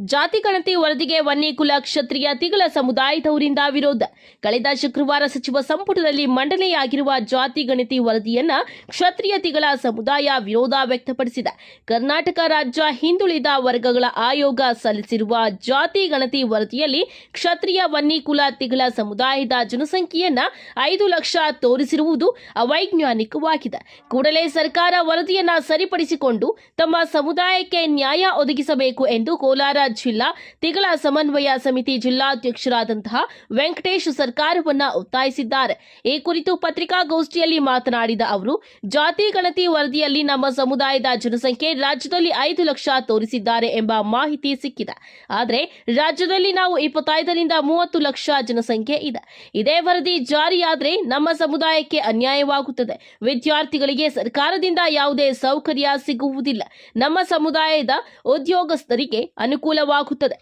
ಜಾತಿ ಗಣತಿ ವರದಿಗೆ ವನ್ಯಕುಲ ಕ್ಷತ್ರಿಯ ತಿಗಳ ಸಮುದಾಯದವರಿಂದ ವಿರೋಧ. ಕಳೆದ ಶುಕ್ರವಾರ ಸಚಿವ ಸಂಪುಟದಲ್ಲಿ ಮಂಡನೆಯಾಗಿರುವ ಜಾತಿ ಗಣತಿ ವರದಿಯನ್ನ ಕ್ಷತ್ರಿಯ ತಿಗಳ ಸಮುದಾಯ ವಿರೋಧ ವ್ಯಕ್ತಪಡಿಸಿದೆ. ಕರ್ನಾಟಕ ರಾಜ್ಯ ಹಿಂದುಳಿದ ವರ್ಗಗಳ ಆಯೋಗ ಸಲ್ಲಿಸಿರುವ ಜಾತಿ ಗಣತಿ ವರದಿಯಲ್ಲಿ ಕ್ಷತ್ರಿಯ ವನ್ಯಕುಲ ತಿಗಳ ಸಮುದಾಯದ ಜನಸಂಖ್ಯೆಯನ್ನ ಐದು ಲಕ್ಷ ತೋರಿಸಿರುವುದು ಅವೈಜ್ಞಾನಿಕವಾಗಿದೆ. ಕೂಡಲೇ ಸರ್ಕಾರ ವರದಿಯನ್ನ ಸರಿಪಡಿಸಿಕೊಂಡು ತಮ್ಮ ಸಮುದಾಯಕ್ಕೆ ನ್ಯಾಯ ಒದಗಿಸಬೇಕು ಎಂದು ಕೋಲಾರ ಜಿಲ್ಲಾ ತಿಗಳ ಸಮನ್ವಯ ಸಮಿತಿ ಜಿಲ್ಲಾಧ್ಯಕ್ಷರಾದಂತಹ ವೆಂಕಟೇಶ್ ಸರ್ಕಾರವನ್ನ ಒತ್ತಾಯಿಸಿದ್ದಾರೆ. ಈ ಕುರಿತು ಪತ್ರಿಕಾಗೋಷ್ಠಿಯಲ್ಲಿ ಮಾತನಾಡಿದ ಅವರು, ಜಾತಿ ಗಣತಿ ವರದಿಯಲ್ಲಿ ನಮ್ಮ ಸಮುದಾಯದ ಜನಸಂಖ್ಯೆ ರಾಜ್ಯದಲ್ಲಿ ಐದು ಲಕ್ಷ ತೋರಿಸಿದ್ದಾರೆ ಎಂಬ ಮಾಹಿತಿ ಸಿಕ್ಕಿದೆ. ಆದರೆ ರಾಜ್ಯದಲ್ಲಿ ನಾವು ಇಪ್ಪತ್ತೈದರಿಂದ ಮೂವತ್ತು ಲಕ್ಷ ಜನಸಂಖ್ಯೆ ಇದೆ. ಇದೇ ವರದಿ ಜಾರಿಯಾದರೆ ನಮ್ಮ ಸಮುದಾಯಕ್ಕೆ ಅನ್ಯಾಯವಾಗುತ್ತದೆ. ವಿದ್ಯಾರ್ಥಿಗಳಿಗೆ ಸರ್ಕಾರದಿಂದ ಯಾವುದೇ ಸೌಕರ್ಯ ಸಿಗುವುದಿಲ್ಲ. ನಮ್ಮ ಸಮುದಾಯದ ಉದ್ಯೋಗಸ್ಥರಿಗೆ ಅನುಕೂಲವಾಗುತ್ತದೆ